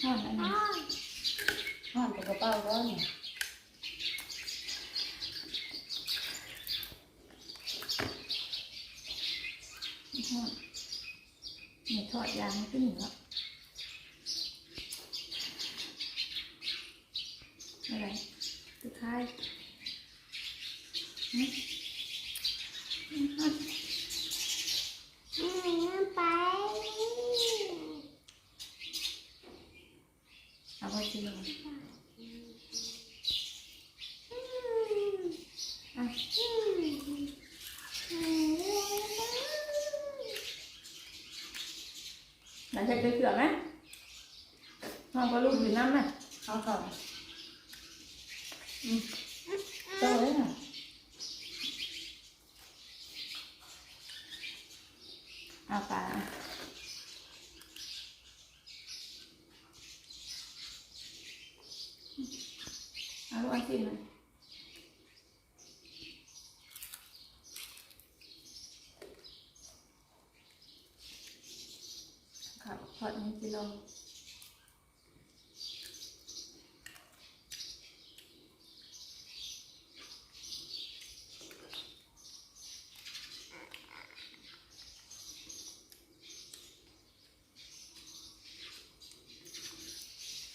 ทอดอันนี้ห่อนกับกระเป๋าร้อนเนี่ยทอดนี่ทอดยางขึ้นหนึ่งแล้วอะไรสุดท้ายนี่ทอด อืมไป เอาไว้ที่ลง อืม อะ อืมอืม หลังจากเกลือไหมน้องก็ลูกอยู่น้ำไหมเอาก่อนอืมโตเลยน่ะ เอาปลาเอาลูกอันสิมันครับทอดนี้กิโล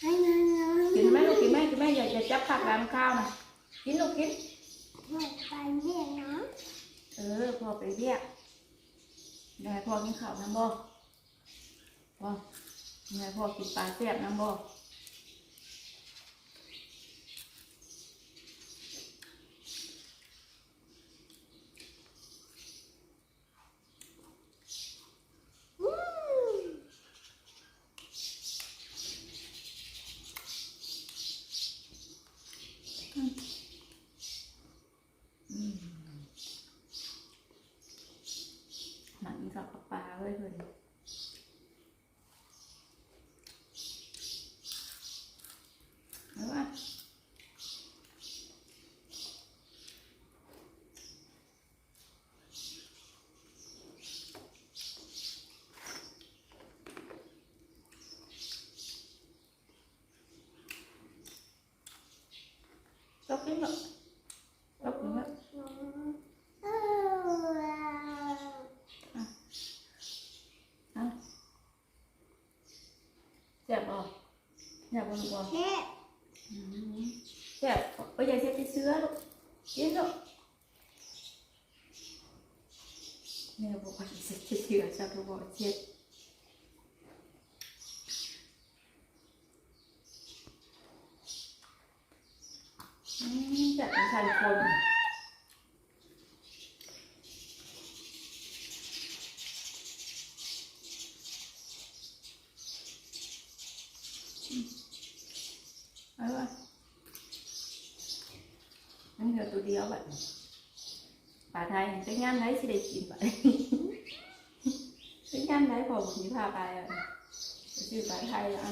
ให้น้องน้อง กินไหมลูกกินไหม กินไหมอย่าอย่าจับผักรามข้าวนะกินลูกกินไปเรียนเนาะเออพอไปเรียกได้พอกินข้าวน้ำบ่พอได้พอกินปลาแซ่บน้ำบ่ อืม อืม หนังอีกกับปลาไว้เลยเอาวะตกกินหรอกตกกินหรอก เออ เอาแซ่บบ่อยากบ่ลูกบ่ เช็ด อืมแซ่บบ่อยากเช็ดที่เสื้อลูก กินลูกแม่บอกว่าเช็ดที่เสื้อชอบบอกว่าเช็ดอืมจัดเป็นชันคนเอาวะ มันเหลือตัวเดียวแบบป่าไทยเป็นงานไหนสิได้กินไปเป็นงานไหนพอผมพาไปอะไปซื้อป่าไทยอะ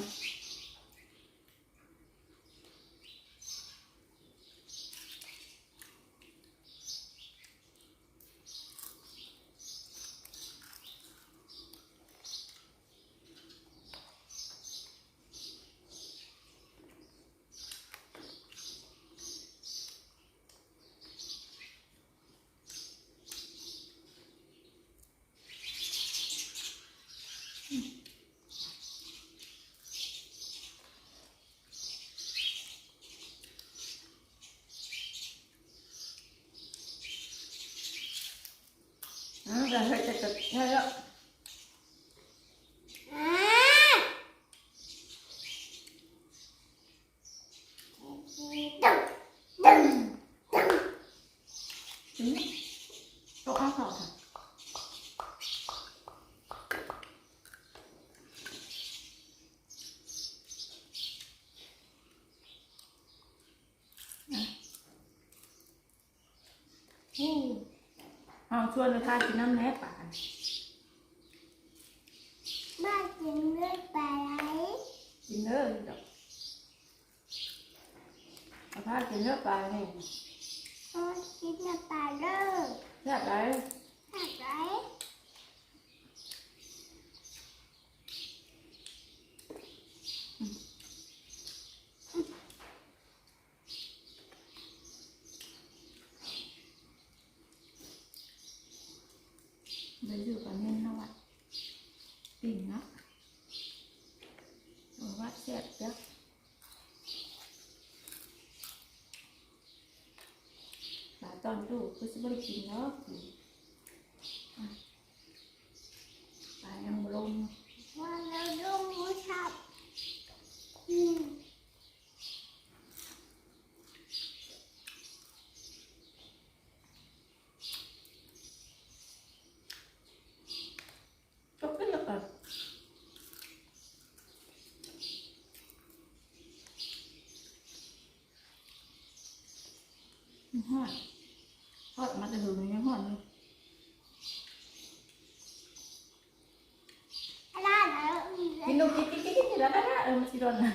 อืมจะให้จะจะให้แล้ว อ่าตึ๊งตึ๊งตึ๊ง อืมต้องเอาเข่าค่ะอะโอ้เอาช วนไปทานกินน้ำแน่ป่านเด้อดอก เอาผ้ากินเลือดปลาเนี่ย โอ้ยกินน้ำปลาเด้อ แซ่บไร หักไร เดี๋ยวอยู่กับเน้นนะวัดปิ่งนะบอกว่าแซ่บจ้ะ ปลาตอนดูก็จะไม่ได้กินเนาะอะปลายังบ่ลงว่าเราดูหมูสับอืมก็ขึ้นแล้วกันหอดหอดมาจะถึงยังหอดเลย อะไรนะ กินลูกกินกินกินกินแล้วก็ได้เออมันสิโดนนะ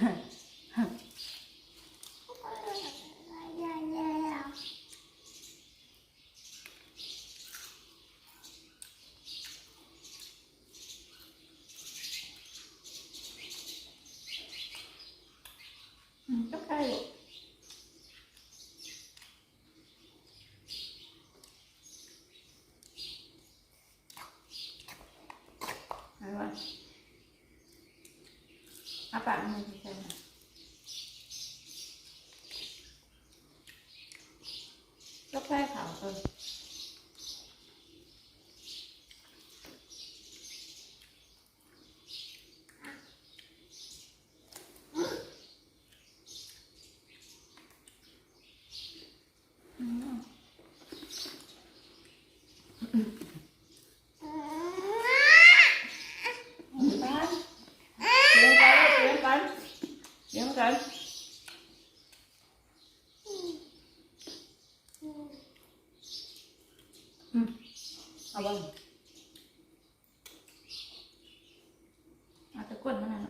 อืมก็ใกล้ลูกอะ ไรวะอาปากมันจะใช่ไเอาบ้างอาตะกดมันนั่น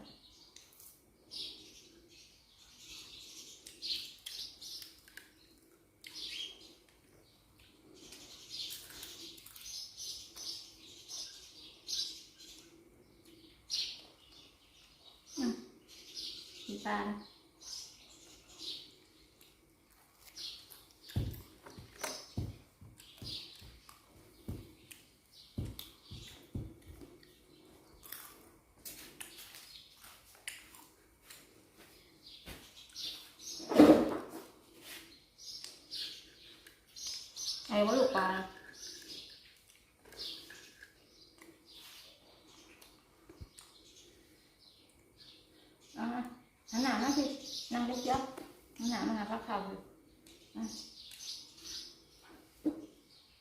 ตา ไอ้วะลูกปลาอะหันหน้ามาสินั่งลุกเยอะหันหนามาหาพระเขาเลย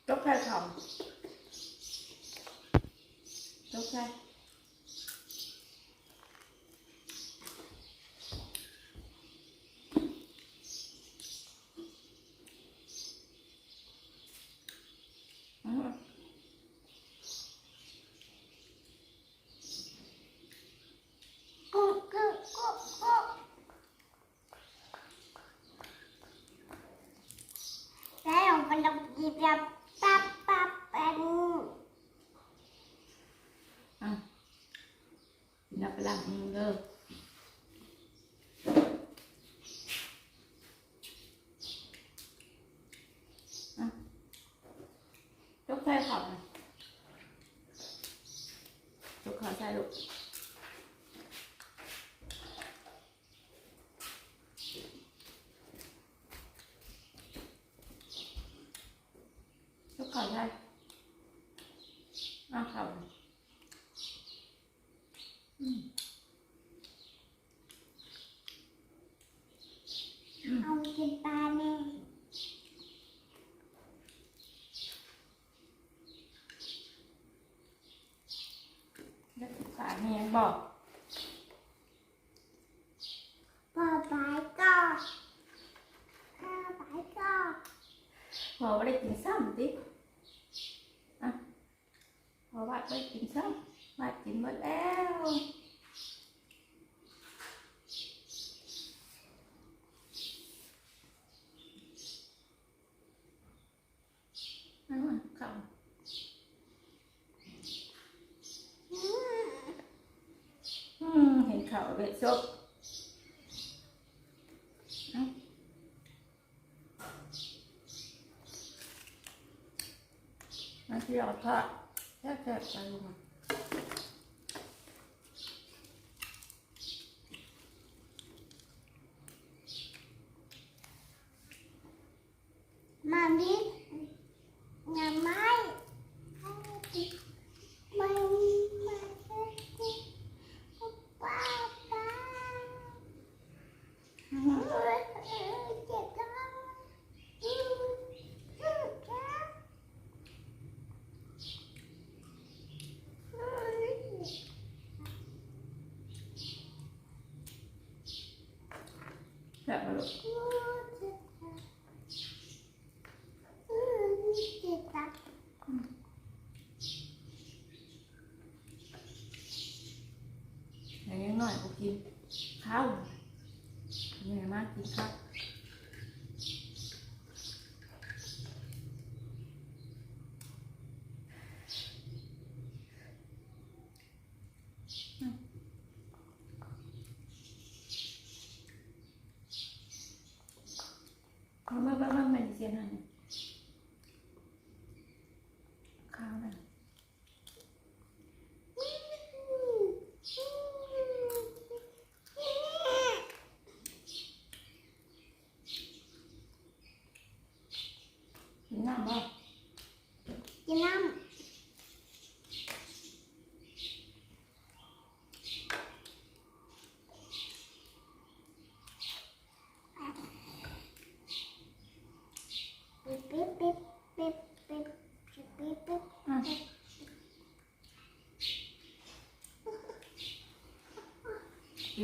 กแค่เขายกแค่ rồi. กุ๊กกุ๊กกุ๊กกุ๊กแล้วมันต้อง หยิบแบบปั๊บปั๊บเป็น À. Thì nó phải làm như lơ À. Chốt khai khẩu này Chốt khai sai lục Chốt khai sai À khẩu này เอากินปลาแน่ แล้วศึก ษ ข่าเป็นซุปมาที่เราทอดแค่แค่ไปมา Yeah, I 慢慢、慢慢、慢慢的接上你。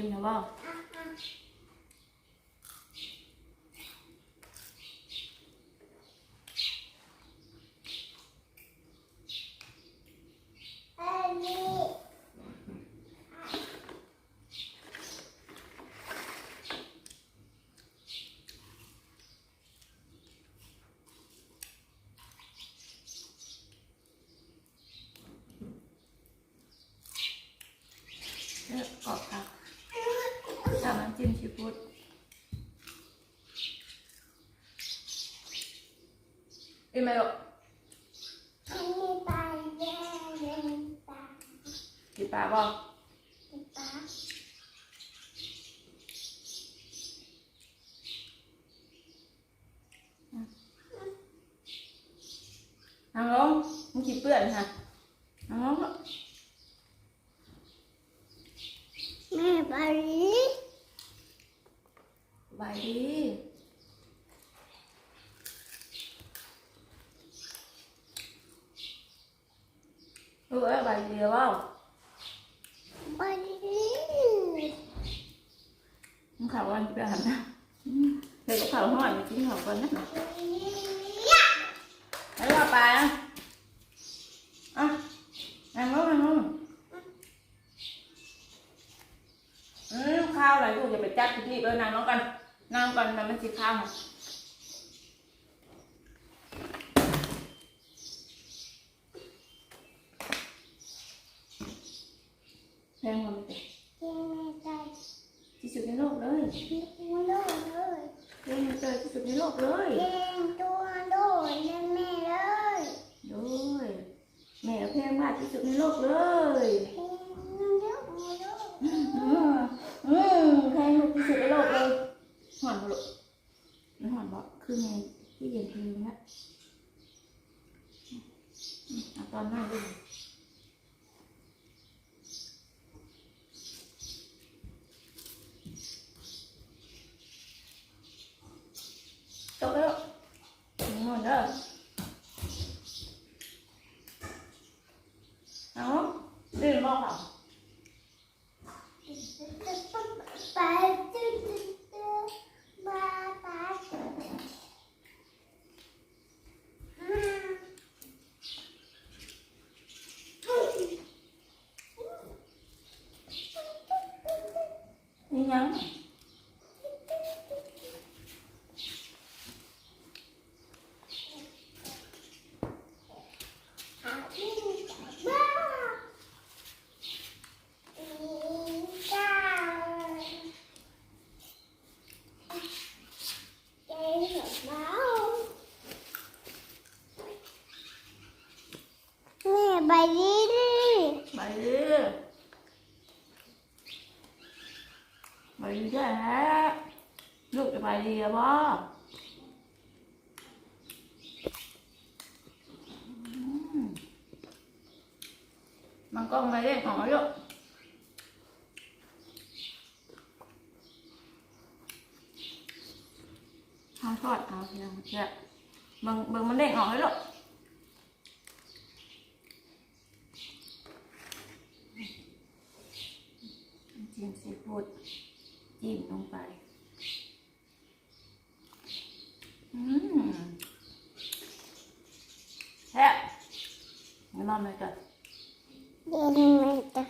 give me love. ไหมลูกอันนี้ปลาแย่เลยปลากินปลาบ่ปลานั่งลงมึงกินเปื่อนค่ะนั่งลง นั่งลงกันนั่งกันมันมันสิพังแพงมันเตะที่สุดในโลกเลยเล่นมันเตยที่สุดในโลกเลยโดยแม่แพลงมากที่สุดในโลกเลย เยอะอืมอืมแพงที่สุดในโลกเลยหอนบ่ลูกหอนบ่คือไงที่เย็นทีนี้ละเอาตอนหน้าดูจบแล้วถึงหมดแล้วเอาดื่มบ้างเปล่า ปลาตื้อตื้อตื้อปลาปลาอืม ดีอะบ่อืมมันก็ไม่ได้หอยหรอกทอดทอด เอาเพียงแค่เบิ่งเบิ่งมันเด้งออกให้หรอกจิ้มซีฟู้ดจิ้มลงไป อืมแฮะงั้นนอนเลยจ้ะเย็นมันจะ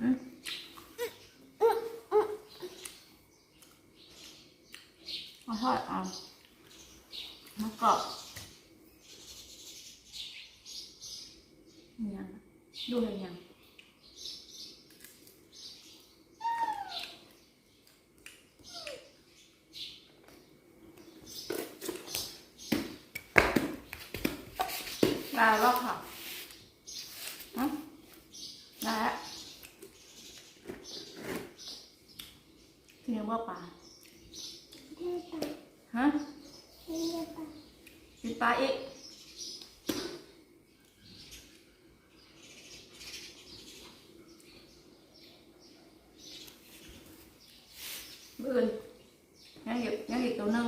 อืมเอาทอดเอามะกอกยังดูเลยยัง ลาแล้วค่ะฮะได้แล้วทีนี้อว่าปลาฮะได้ปะกินปลาอีกบื้นยังอีกยังอีกตัวนึง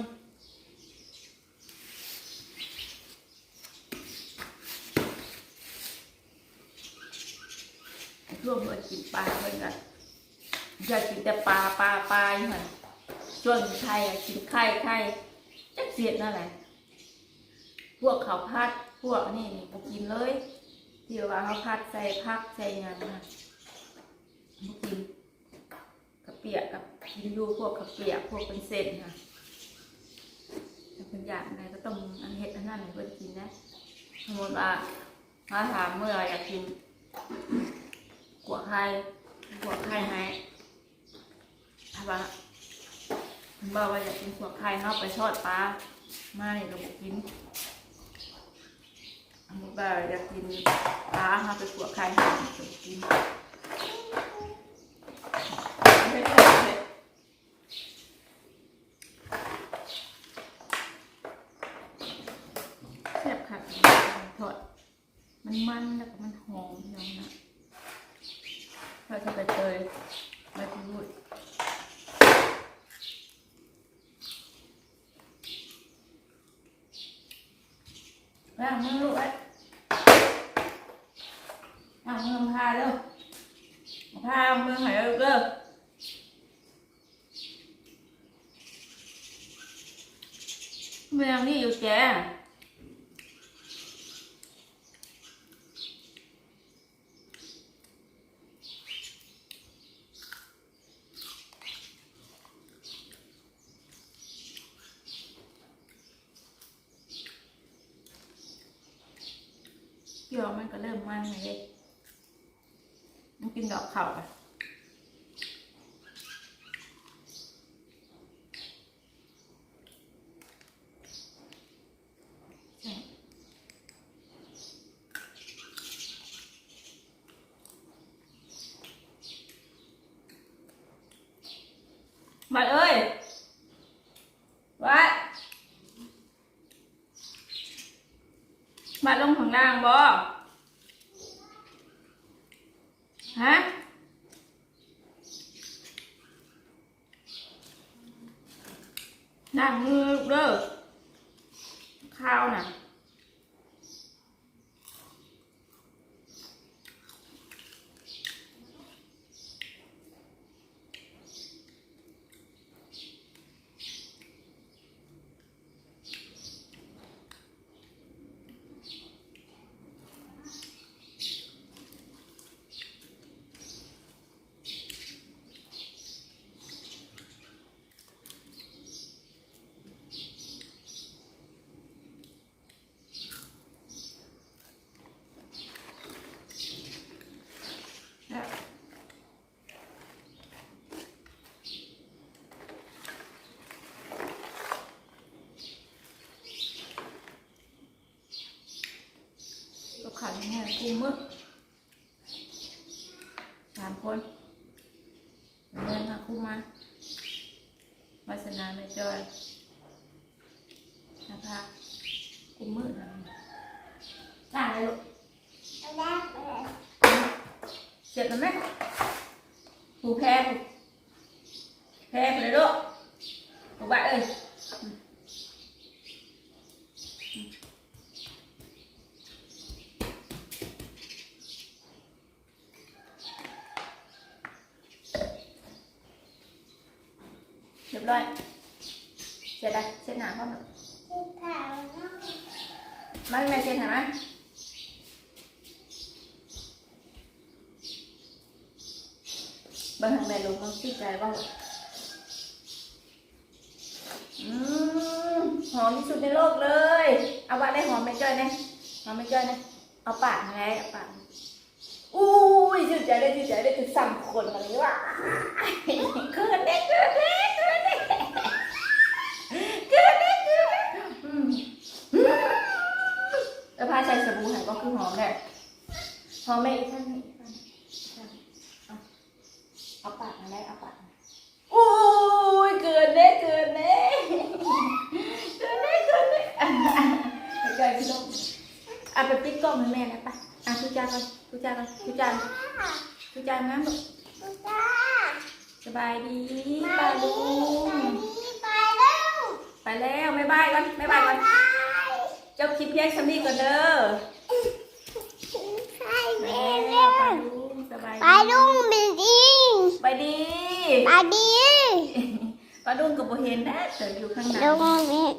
ไอ้พวกมันกินปลาเพิ่นกันอยากกินแต่ปลาปลาปลาอยู่หั่น ส่วนไทยอะกินไข่ไข่จักเสียดนั่นแหละพวกเขาวพัดพวกนี่นี่บ่กินเลยที่ว่าเขาพัดใส่พักใส่หยังนะกินกระเปียกกับกินอยู่พวกกระเปียกพวกเป็นเส้นค่ะถ้าเป็นอย่างไรก็ต้องอันเฮ็ดอันนั้นเพิ่นกินนะสมมติว่ามาถามเมื่ออยากกินกัวไข่กัวไข่ให้ถ้าว่า บอกว่าอยากกินกัวไข่เฮาไปทอดปลามานี่ก็บ่กินสมมติว่าอยากกินปลาค่ะไปขัวไข่ค่ะไปกินแซ่บค่ะทอดมันมันแล้วก็มันหอมอย่างนะเราจะไปเตยไปพูดล้างมือลูกไว้ เอาเงินพาเร็วพาเมืองหายเร็วเร็วเมืองนี่อยู่แกเกี่ ยวมันก็เริ่มมันเลยมันกินดอกเขาอะใช่บัดเอ้ยวัดบัดลงข้างล่างบ่ ฮะ ด่างมือเด้อข้าวน่ะ เนี่ยก็ ขันเนี่ยกูมึกสามคนเดินมาคู่มา วาสนาไม่จอย ค่ะกุมมือนะจ้างเลยลูก แรกเลย เสียบแล้วไหมผูแพ้ผูแพ้ไปเลยลูกผูบ้าเอ้ยเรียบร้อยเสร็จแล้วเสร็จหนาพ่อหนูที่ผ่านมามาแม่เสร็จหนาไหมบางทางแม่ลงต้องติดใจบ้างอืมหอมที่สุดในโลกเลย เอาว่าได้หอมไม่จ้อยนะหอมไม่จ้อยนะเอาปากไงเอาปากอุ้ยชื่นใจได้ชื่นใจได้ถึงสั่งคนมาเลยว่าเกินเด็กเกินเด็กเกินเด็กเกินเด็กเกินเด็กอืมอืมแล้วพาใส่สบู่หายก็คือหอมแหละหอมไหมอีกท่านนี้อีกท่านเอาปากมาได้เอาปากอุ้ยเกินเด็กเกินเด็กเกินเด็กเกินเด็กอะไปเจอพี่น้องอะไปปิดกล้องให้แม่นะไปอะทุจ้าก่อนทุจ้าก่อนทุจ้าทุจ้านะลูกตุ๊กตาสบายดีไปป้าดีลุงไปแล้วไปแล้วบ๊ายบายก่อนบ๊ายบายก่อน เจ้าคลิปเพียงสำนีก่อนเด้อไปไปแล้แล้ววป้าลุงสบายดีไปลุงบินดีไปดีไปดีป้าลุงกับโบเห็นนะเดี๋ยวอยู่ข้างใน ลุงบิน